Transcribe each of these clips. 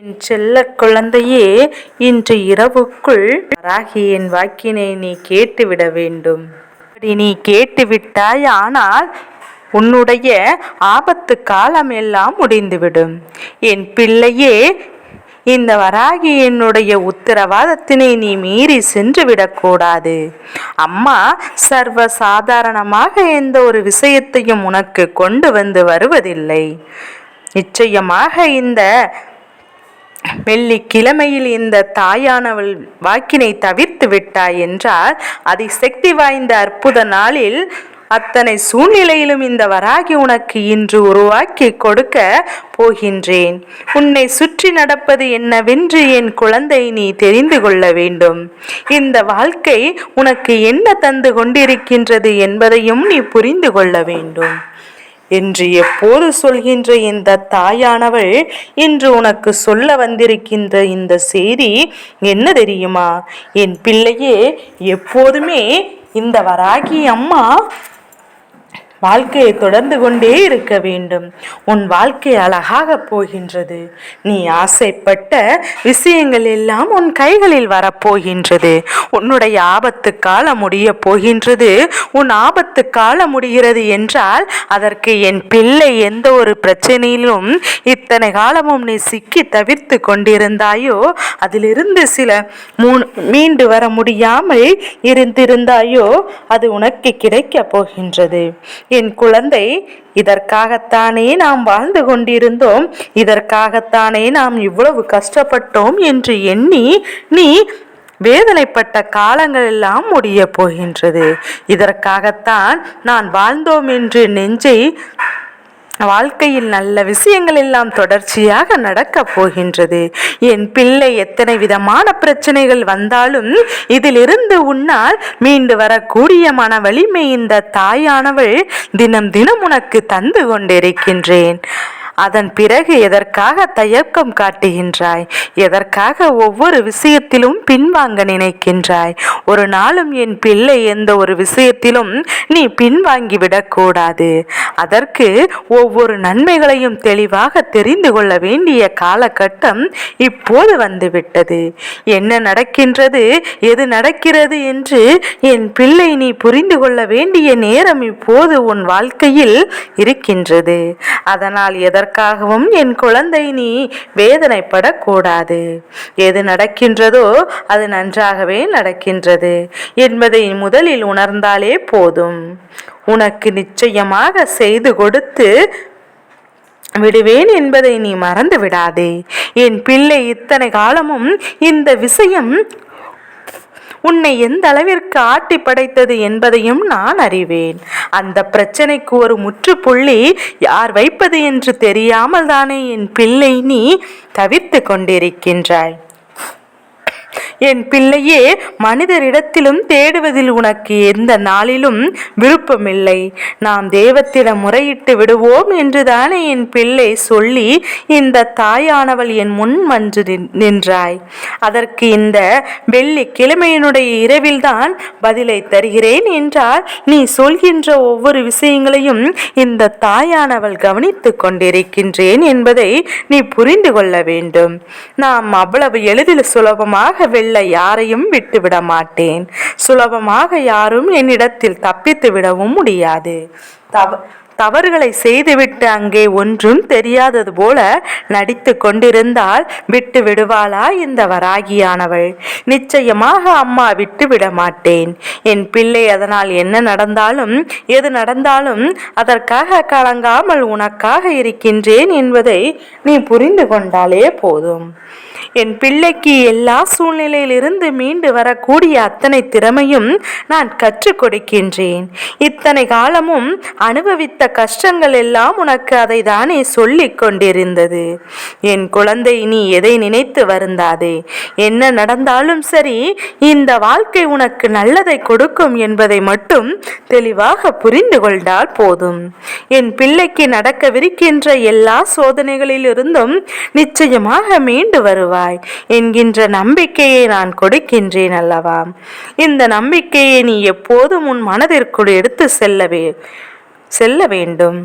என் செல்ல குழந்தையே இன்று இரவுக்குள் வராகியின் வாக்கினை நீ கேட்டுவிட வேண்டும். அப்படி நீ கேட்டுவிட்டாய் ஆனால் உன்னுடைய ஆபத்து காலம் எல்லாம் முடிந்துவிடும். என் பிள்ளையே இந்த வராகி என்னுடைய உத்தரவாதத்தினை நீ மீறி சென்று விடக்கூடாது அம்மா சர்வ சாதாரணமாக எந்த ஒரு விஷயத்தையும் உனக்கு கொண்டு வந்து வருவதில்லை. நிச்சயமாக இந்த வெள்ளிக்கிழமையில் இந்த தாயானவள் வாக்கினை தவிர்த்து விட்டாய் என்றால் அதை சக்தி வாய்ந்த அற்புத நாளில் அத்தனை சூழ்நிலையிலும் இந்த வராகி உனக்கு இன்று உருவாக்கி கொடுக்க போகின்றேன். உன்னை சுற்றி நடப்பது என்னவென்று என் குழந்தை நீ தெரிந்து கொள்ள வேண்டும். இந்த வாழ்க்கை உனக்கு என்ன தந்து கொண்டிருக்கின்றது என்பதையும் நீ புரிந்து கொள்ள வேண்டும். என்று எப்போது சொல்கின்ற இந்த தாயானவள்? இன்று உனக்கு சொல்ல வந்திருக்கின்ற இந்த செய்தி என்ன தெரியுமா? என் பிள்ளையே எப்போதுமே இந்த வராகி அம்மா வாழ்க்கையை தொடர்ந்து கொண்டே இருக்க வேண்டும். உன் வாழ்க்கை அழகாக போகின்றது. நீ ஆசைப்பட்ட விஷயங்கள் எல்லாம் உன் கைகளில் வரப்போகின்றது. உன்னுடைய ஆபத்து காலம் முடிய போகின்றது. உன் ஆபத்து காலம் முடிகிறது என்றால் அதற்கு என் பிள்ளை எந்த ஒரு பிரச்சனையிலும் இத்தனை காலமும் நீ சிக்கி தவிர்த்து கொண்டிருந்தாயோ அதிலிருந்து சில மீண்டு வர முடியாமல் இருந்திருந்தாயோ அது உனக்கு கிடைக்கப் போகின்றது. என் குழந்தை இதற்காகத்தானே நாம் வாழ்ந்து கொண்டிருந்தோம் இதற்காகத்தானே நாம் இவ்வளவு கஷ்டப்பட்டோம் என்று எண்ணி நீ வேதனைப்பட்ட காலங்கள் எல்லாம் முடிய போகின்றது. இதற்காகத்தான் நான் வாழ்ந்தோம் என்று நெஞ்சை வாழ்க்கையில் நல்ல விஷயங்கள் எல்லாம் தொடர்ச்சியாக நடக்கப் போகின்றது. என் பிள்ளை எத்தனை விதமான பிரச்சனைகள் வந்தாலும் இதிலிருந்து உன்னால் மீண்டு வரக்கூடிய மன வலிமை இந்த தாயானவள் தினம் தினம் உனக்கு தந்து கொண்டிருக்கின்றேன். அதன் பிறகு எதற்காக தயக்கம் காட்டுகின்றாய்? எதற்காக ஒவ்வொரு விஷயத்திலும் பின்வாங்க நினைக்கின்றாய்? ஒரு நாளும் என் பிள்ளை எந்த ஒரு விஷயத்திலும் நீ பின்வாங்கி விடக்கூடாது. அதற்கு ஒவ்வொரு நன்மைகளையும் தெளிவாக தெரிந்து கொள்ள வேண்டிய காலகட்டம் இப்போது வந்துவிட்டது. என்ன நடக்கின்றது? எது நடக்கிறது என்று என் பிள்ளை நீ புரிந்து கொள்ள வேண்டிய நேரம் இப்போது உன் வாழ்க்கையில் இருக்கின்றது. அதனால் எதற்கு அதற்காகவும் என் குழந்தை நீ வேதனைப்படக்கூடாது. எது நடக்கின்றதோ அது நன்றாகவே நடக்கின்றது. என்பதை முதலில் உணர்ந்தாலே போதும். உனக்கு நிச்சயமாக செய்து கொடுத்து விடுவேன் என்பதை நீ மறந்து விடாதே என் பிள்ளை இத்தனை காலமும் இந்த விஷயம் உன்னை எந்த அளவிற்கு ஆட்டி படைத்தது என்பதையும் நான் அறிவேன். அந்த பிரச்சனைக்கு ஒரு முற்றுப்புள்ளி யார் வைப்பது என்று தெரியாமல் தானே என் பிள்ளை நீ தவிர்த்து கொண்டிருக்கின்றாய். என் பிள்ளையே மனிதரிடத்திலும் தேடுவதில் உனக்கு எந்த நாளிலும் விருப்பமில்லை. நாம் தேவத்திடம் முறையிட்டு விடுவோம் என்றுதானே என் பிள்ளை சொல்லி இந்த தாயானவள் என் முன் மன்று நின்றாய். அதற்கு இந்த வெள்ளி கிழமையினுடைய இரவில்தான் பதிலை தருகிறேன் என்றால் நீ சொல்கின்ற ஒவ்வொரு விஷயங்களையும் இந்த தாயானவள் கவனித்துக் கொண்டிருக்கின்றேன் என்பதை நீ புரிந்து கொள்ள வேண்டும். நாம் அவ்வளவு எளிதில் சுலபமாக செல்ல யாரையும் விட்டுவிட மாட்டேன் சுலபமாக யாரும் என்னிடத்தில் தப்பித்து விடவும் முடியாது. தவ தவறுகளை செய்துவிட்டு அங்கே ஒன்றும் தெரியாதது போல நடித்து கொண்டிருந்தால் விட்டு விடுவாளா இந்த வராகியானவள்? நிச்சயமாக அம்மா விட்டு விட மாட்டேன் என் பிள்ளை அதனால் என்ன நடந்தாலும் எது நடந்தாலும் அதற்காக கலங்காமல் உனக்காக இருக்கின்றேன் என்பதை நீ புரிந்து கொண்டாலே போதும். என் பிள்ளைக்கு எல்லா சூழ்நிலையிலிருந்து மீண்டு வரக்கூடிய அத்தனை திறமையும் நான் கற்றுக் கொடுக்கின்றேன். இத்தனை காலமும் அனுபவித்த கஷ்டங்கள் எல்லாம் உனக்கு அதை தானே சொல்லிக் கொண்டிருந்தது. என் குழந்தை நீ எதை நினைத்து வருந்தாதே? என்ன நடந்தாலும் சரி இந்த வாழ்க்கை உனக்கு நல்லதை கொடுக்கும் என்பதை மட்டும் தெளிவாக புரிந்து கொண்டால் போதும். என் பிள்ளைக்கு நடக்கவிருக்கின்ற எல்லா சோதனைகளிலிருந்தும் நிச்சயமாக மீண்டு வருவார் கொடுப்பாய் என்கின்ற நம்பிக்கையை நான் கொடுக்கின்றேன் அல்லவா? இந்த நம்பிக்கையை நீ எப்போதும் உன் மனதிற்குள் எடுத்து செல்லவே செல்ல வேண்டும்.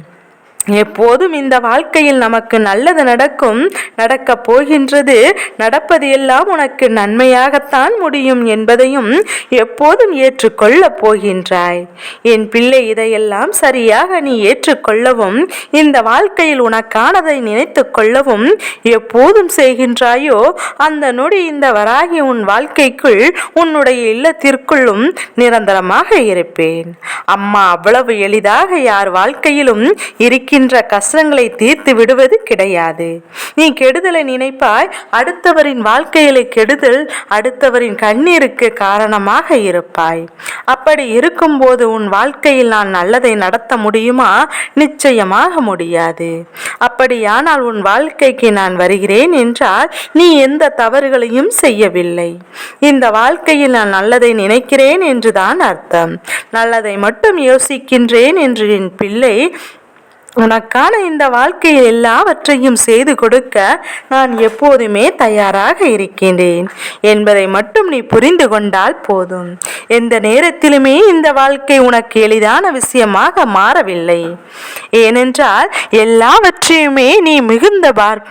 எப்போதும் இந்த வாழ்க்கையில் நமக்கு நல்லது நடக்கும் நடக்கப் போகின்றது. நடப்பது எல்லாம் உனக்கு நன்மையாகத்தான் முடியும் என்பதையும் எப்போதும் ஏற்றுக்கொள்ளப் போகின்றாய். என் பிள்ளை இதையெல்லாம் சரியாக நீ ஏற்றுக்கொள்ளவும் இந்த வாழ்க்கையில் உனக்கானதை நினைத்து கொள்ளவும் எப்போதும் செய்கின்றாயோ அந்த நொடி இந்த வராகி உன் வாழ்க்கைக்குள் உன்னுடைய இல்லத்திற்குள்ளும் நிரந்தரமாக இருப்பேன். அம்மா அவ்வளவு எளிதாக யார் வாழ்க்கையிலும் இருக்க இருக்கின்ற கஷ்டங்களை தீர்த்து விடுவது கிடையாது. நீ கெடுதலை நினைப்பாய் அடுத்தவரின் வாழ்க்கையில கெடுதல் அடுத்தவரின் கண்ணீருக்கு காரணமாக இருப்பாய். அப்படி இருக்கும்போது உன் வாழ்க்கையில் நான் நல்லதை நடத்த முடியுமா? நிச்சயமாக முடியாது. அப்படியானால் உன் வாழ்க்கைக்கு நான் வருகிறேன் என்றால் நீ எந்த தவறுகளையும் செய்யவில்லை. இந்த வாழ்க்கையில் நான் நல்லதை நினைக்கிறேன் என்றுதான் அர்த்தம். நல்லதை மட்டும் யோசிக்கின்றேன் என்று என் பிள்ளை உனக்கான இந்த வாழ்க்கையில் எல்லாவற்றையும் செய்து கொடுக்க நான் எப்போதுமே தயாராக இருக்கின்றேன். என்பதை மட்டும் நீ புரிந்து கொண்டால் போதும். எந்த நேரத்திலுமே இந்த வாழ்க்கை உனக்கு எளிதான விஷயமாக மாறவில்லை. ஏனென்றால் எல்லாவற்றையுமே நீ மிகுந்த பார்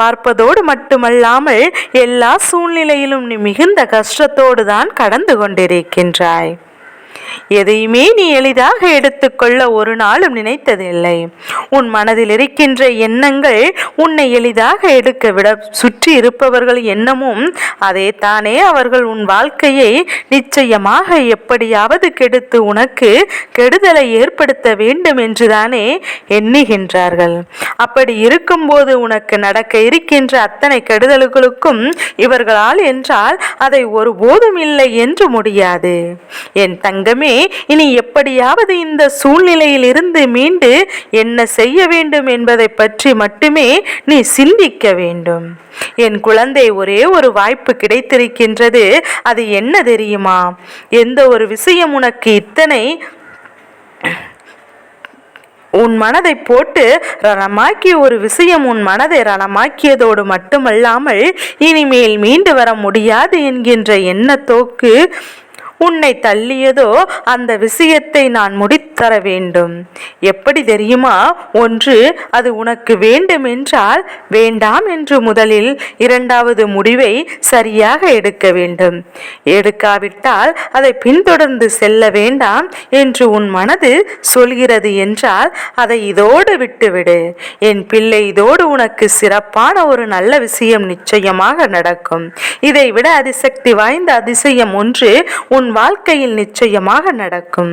பார்ப்பதோடு மட்டுமல்லாமல் எல்லா சூழ்நிலையிலும் நீ மிகுந்த கஷ்டத்தோடு தான் கடந்து கொண்டிருக்கின்றாய். எதையுமே நீ எளிதாக எடுத்துக்கொள்ள ஒரு நாளும் நினைத்ததில்லை. உன் மனதில் இருக்கின்ற எண்ணங்கள் உன்னை எளிதாக எடுக்க விட சுற்றி இருப்பவர்கள் எண்ணமும் அதே தானே அவர்கள் உன் வாழ்க்கையை நிச்சயமாக எப்படியாவது கெடுத்து உனக்கு கெடுதலை ஏற்படுத்த வேண்டும் என்றுதானே எண்ணுகின்றார்கள். அப்படி இருக்கும்போது உனக்கு நடக்க இருக்கின்ற அத்தனை கெடுதல்களுக்கும் இவர்களால் என்றால் அதை ஒருபோதும் இல்லை என்று முடியாது. என் தங்கமே இனி எப்படியாவது இந்த சூழ்நிலையில் இருந்து மீண்டு என்ன செய்ய வேண்டும் என்பதை பற்றி மட்டுமே நீ சிந்திக்க வேண்டும். என் குழந்தை ஒரே ஒரு வாய்ப்பு கிடைத்திருக்கின்றது. அது என்ன தெரியுமா? எந்த ஒரு விஷயம் உனக்கு இத்தனை உன் மனதை போட்டு ரணமாக்கி ஒரு விஷயம் உன் மனதை ரணமாக்கியதோடு மட்டுமல்லாமல் இனிமேல் மீண்டு வர முடியாது என்கின்ற எண்ணத்தோக்கு உன்னை தள்ளியதோ அந்த விஷயத்தை நான் தர வேண்டும் எப்படி தெரியுமா? ஒன்று அது உனக்கு வேண்டுமென்றால் வேண்டாம் என்று முதலில் இரண்டாவது முடிவை சரியாக எடுக்க வேண்டும். எடுக்காவிட்டால் அதை பின்தொடர்ந்து செல்ல வேண்டாம் என்று உன் மனது சொல்கிறது என்றால் அதை இதோடு விட்டுவிடு. என் பிள்ளை இதோடு உனக்கு சிறப்பான ஒரு நல்ல விஷயம் நிச்சயமாக நடக்கும். இதை விட அதிசக்தி வாய்ந்த அதிசயம் ஒன்று உன் வாழ்க்கையில் நிச்சயமாக நடக்கும்.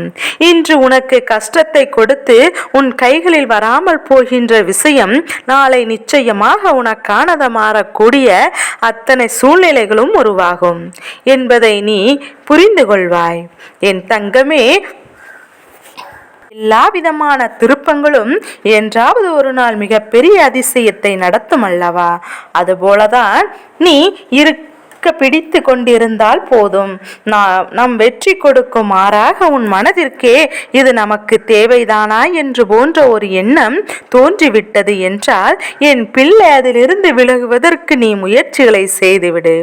இன்று உனக்கு கஷ்டத்தை கொடுத்து உன் கைகளில் வராமல் போகின்ற விஷயம் நாளை நிச்சயமாக உனக்கானத மாறக்கூடிய அத்தனை சூழ்நிலைகளும் உருவாகும் என்பதை நீ புரிந்து கொள்வாய். என் தங்கமே எல்லா விதமான திருப்பங்களும் என்றாவது ஒரு நாள் மிகப்பெரிய அதிசயத்தை நடத்தும் அல்லவா? அதுபோலதான் நீ இரு பிடித்து கொண்டிருந்தால் போதும். நம் வெற்றி கொடுக்கும் மாறாக உன் மனதிற்கே இது நமக்கு தேவைதானா என்று போன்ற ஒரு எண்ணம் தோன்றிவிட்டது என்றால் என் பிள்ளை அதிலிருந்து விலகுவதற்கு நீ முயற்சிகளை செய்துவிடு.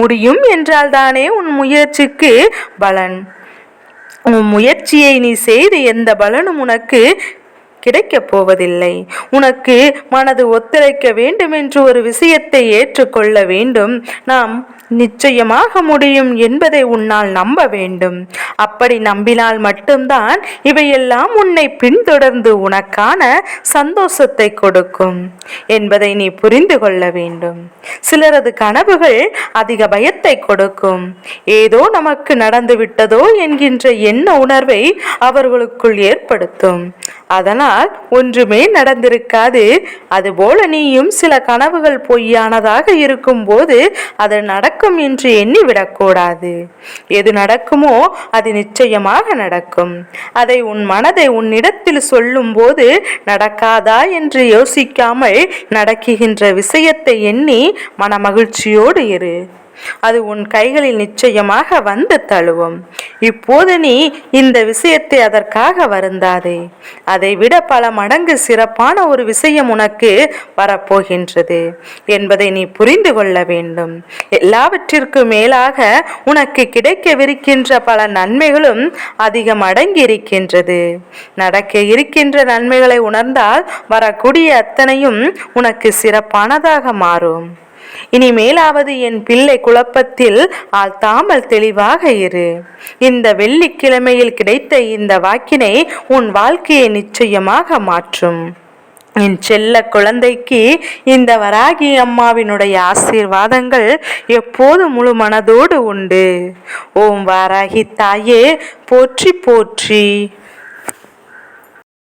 முடியும் என்றால் தானே உன் முயற்சிக்கு பலன். உன் முயற்சியை நீ செய்து எந்த பலனும் உனக்கு கிடைக்கப் போவதில்லை. உனக்கு மனது ஒத்துழைக்க வேண்டும் என்று ஒரு விஷயத்தை ஏற்றுக்கொள்ள வேண்டும். நாம் நிச்சயமாக முடியும் என்பதை உன்னால் நம்ப வேண்டும். அப்படி நம்பினால் மட்டும்தான் இவையெல்லாம் உன்னை பின்தொடர்ந்து உனக்கான சந்தோஷத்தை கொடுக்கும் என்பதை நீ புரிந்து கொள்ள வேண்டும். சிலரது கனவுகள் அதிக பயத்தை கொடுக்கும். ஏதோ நமக்கு நடந்து விட்டதோ என்கின்ற எண்ண உணர்வை அவர்களுக்குள் ஏற்படுத்தும். அதனால் ஒன்றுமே நடந்திருக்காது. அதுபோல நீயும் சில கனவுகள் பொய்யானதாக இருக்கும்போது அது நடக்கும் என்று எண்ணிவிடக்கூடாது எது நடக்குமோ அது நிச்சயமாக நடக்கும். அதை உன் மனதை உன்னிடத்தில் சொல்லும் போது நடக்காதா என்று யோசிக்காமல் நடக்குகின்ற விஷயத்தை எண்ணி மன மகிழ்ச்சியோடு இரு. அது உன் கைகளில் நிச்சயமாக வந்து தழுவும். இப்போது நீ இந்த விஷயத்தை அதற்காக வருந்தாதே. அதை விட பல மடங்கு சிறப்பான ஒரு விஷயம் உனக்கு வரப்போகின்றது என்பதை நீ புரிந்து கொள்ள வேண்டும். எல்லாவற்றிற்கும் மேலாக உனக்கு கிடைக்கவிருக்கின்ற பல நன்மைகளும் அதிகம் அடங்கி இருக்கின்றது நடக்க இருக்கின்ற நன்மைகளை உணர்ந்தால் வரக்கூடிய அத்தனையும் உனக்கு சிறப்பானதாக மாறும். இனிமேலாவது என் பிள்ளை குழப்பத்தில் ஆழ்த்தாமல் தெளிவாக இரு. இந்த வெள்ளிக்கிழமையில் கிடைத்த இந்த வாக்கினை உன் வாழ்க்கையை நிச்சயமாக மாற்றும். என் செல்ல குழந்தைக்கு இந்த வராகி அம்மாவினுடைய ஆசீர்வாதங்கள் எப்போது முழு மனதோடு உண்டு. ஓம் வாராகி தாயே போற்றி போற்றி.